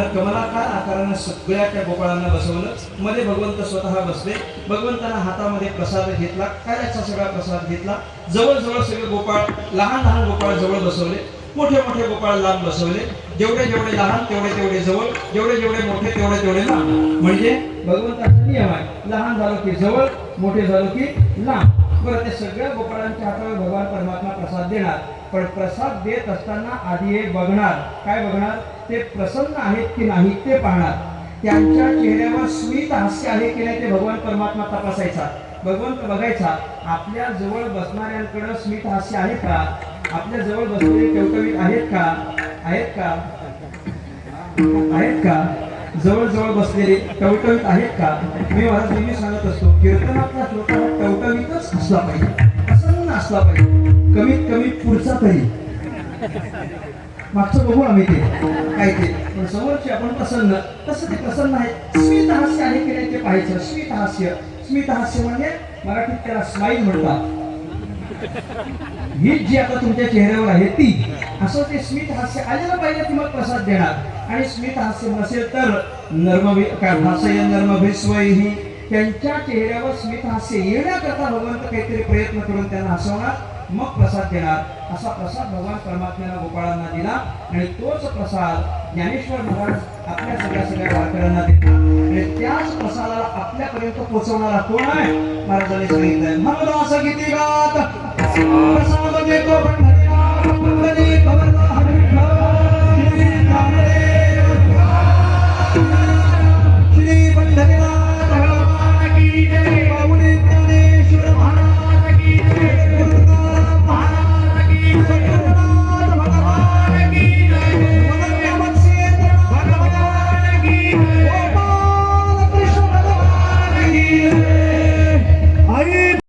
कमलाकार आकारानं सगळ्या त्या गोपाळांना बसवलं. मध्ये भगवंत स्वतः बसले. भगवंतांना हातामध्ये प्रसाद घेतला. कायचा सगळा प्रसाद घेतला. जवळजवळ सगळे गोपाळ लहान लहान गोपाळ जवळ बसवले. मोठे मोठे गोपाळ लांब बसवले. जेवढे जेवढे लहान तेवढे तेवढे जवळ. जेवढे जेवढे मोठे तेवढे तेवढे लांब. म्हणजे भगवंताचा नियम आहे. लहान झालो की जवळ मोठे झालो की लांब. बरं ते सगळ्या गोपाळांच्या हातावर भगवान परमात्मा प्रसाद देणार. पण प्रसाद देत असताना आधी हे बघणार. काय बघणार? ते प्रसन्न आहेत की नाही ते पाहणार. त्यांच्या चेहऱ्यावर स्मित हास्य आहे की नाही ते भगवान परमात्मा तपासायचा. भगवंत बघायचा आपल्या जवळ बसणाऱ्यांकडे स्मित हास्य आहे का? आपल्या जवळ बसणारे टवटवीत आहेत का? आहेत का? आहेत का? जवळजवळ बसलेले टवटवीत आहेत का? मी महाराज नेहमी सांगत असतो कीर्तनातल्या श्रोता असला पाहिजे. प्रसन्न असला पाहिजे. कमीत कमी पुढचा तरी. मागचं बघू आम्ही ते. काय ते. पण समोरचे आपण प्रसन्न. तसं ते प्रसन्न आहे स्मित हास्य आहे की नाही ते पाहायचं. स्मित हास्य. स्मित हास्य म्हणजे मराठीत त्याला स्माईल म्हणतात. ही जी आता तुमच्या चेहऱ्यावर आहे ती. असं ते स्मित हास्य आलेलं पाहिजे की मग प्रसाद देणार. आणि स्मित हास्य नसेल तर नर्म काय हास्य नर्म ही त्यांच्या चेहऱ्यावर स्मित हास्य येण्याकरता भगवंत काहीतरी प्रयत्न करून त्यांना हसवणार मग प्रसाद देणार. असा प्रसाद भगवान परमात्म्याला गोपाळांना दिला आणि तोच प्रसाद ज्ञानेश्वर महाराज आपल्या सगळ्या सगळ्या वारकऱ्यांना देतात. आणि त्याच प्रसादाला आपल्यापर्यंत पोहोचवणारा कोण आहे? महाराजांनी सांगितलंय म्हणून असं किती गात प्रसाद देतो पण